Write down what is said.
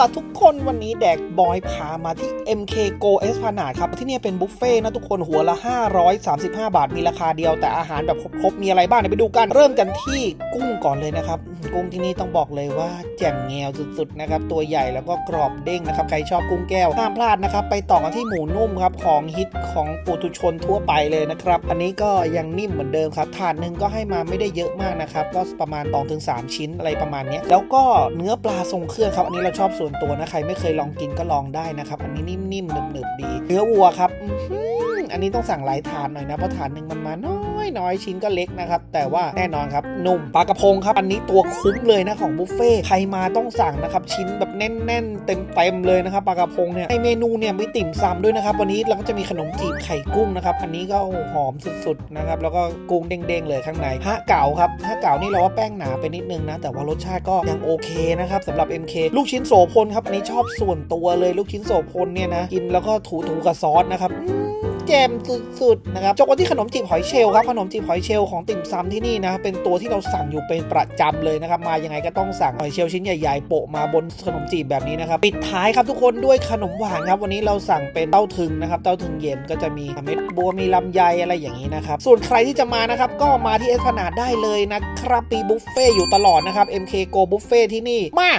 ล่ะทุกคนวันนี้แดกบอยพามาที่ MK Go e s p l a n a d ครับ ที่นี่เป็นบุฟเฟ่นะทุกคนหัวละ 535 บาทมีราคาเดียวแต่อาหารแบบครบๆ มีอะไรบ้างเดี๋ยวไปดูกัน เริ่มกันที่กุ้งก่อนเลยนะครับ กุ้งที่นี่ต้องบอกเลยว่าแจ่มแงวสุดๆนะครับ ตัวใหญ่แล้วก็กรอบเด้งนะครับ ใครชอบกุ้งแก้วห้ามพลาดนะครับ ไปต่อกันที่หมูนุ่มครับ ของฮิตของปุถุชนทั่วไปเลยนะครับ อันนี้ก็ยังนิ่มเหมือนเดิมครับถาดหนึ่งก็ให้มาไม่ได้เยอะมากนะครับก็ประมาณ2-3ถึง3ชิ้นอะไรประมาณนี้แล้วก็เนื้อปลาทรงเครื่องครับอันนี้เราชอบส่วนตัวนะใครไม่เคยลองกินก็ลองได้นะครับ อันนี้นิ่มๆหนึบๆดี เนื้อวัวครับ อันนี้ต้องสั่งหลายถาดหน่อยนะเพราะถาดหนึ่งมันมาน้อยน้อยชิ้นก็เล็กนะครับ แต่ว่าแน่นอนครับนุ่มปลากระพงครับ อันนี้ตัวคุ้มเลยนะของบุฟเฟ่ใครมาต้องสั่งนะครับชิ้นแบบแน่น ๆ เต็มๆเลยนะครับปลากระพงเนี่ยในเมนูเนี่ยมีติ่มซำด้วยนะครับ วันนี้เราก็จะมีขนมจีบไข่กุ้งนะครับ อันนี้ก็หอมสุดๆนะครับแล้วก็กุ้งเด้งๆเลยข้างในฮะเก๋าครับฮะเก๋านี่เราว่าแป้งหนาไปนิดนึงนะแต่ว่ารสชาติก็ยังโอเคนะครับสำหรับ MK ลูกชิ้นโสพลครับอันนี้ชอบส่วนตัวเลยลูกชิ้นโสพลเนี่ยนะกินแล้วก็ถูๆกับซอสนะครับ แจ่มสุดๆนะครับจบกันที่ขนมจีบหอยเชลล์ครับขนมจีบหอยเชลล์ของติ่มซำที่นี่นะเป็นตัวที่เราสั่งอยู่เป็นประจำเลยนะครับมายังไงก็ต้องสั่งหอยเชลล์ชิ้นใหญ่ๆโปะมาบนขนมจีบแบบนี้นะครับปิดท้ายครับทุกคนด้วยขนมหวานครับวันนี้เราสั่งเป็นเต้าถึงนะครับเต้าถึงเย็นก็จะมีเม็ดบัวมีลำไยอะไรอย่างนี้นะครับส่วนใครที่จะมานะครับก็มาที่เอสพนาดได้เลยนะครับปีบุฟเฟ่อยู่ตลอดนะครับ MK Go บุฟเฟ่ที่นี่มา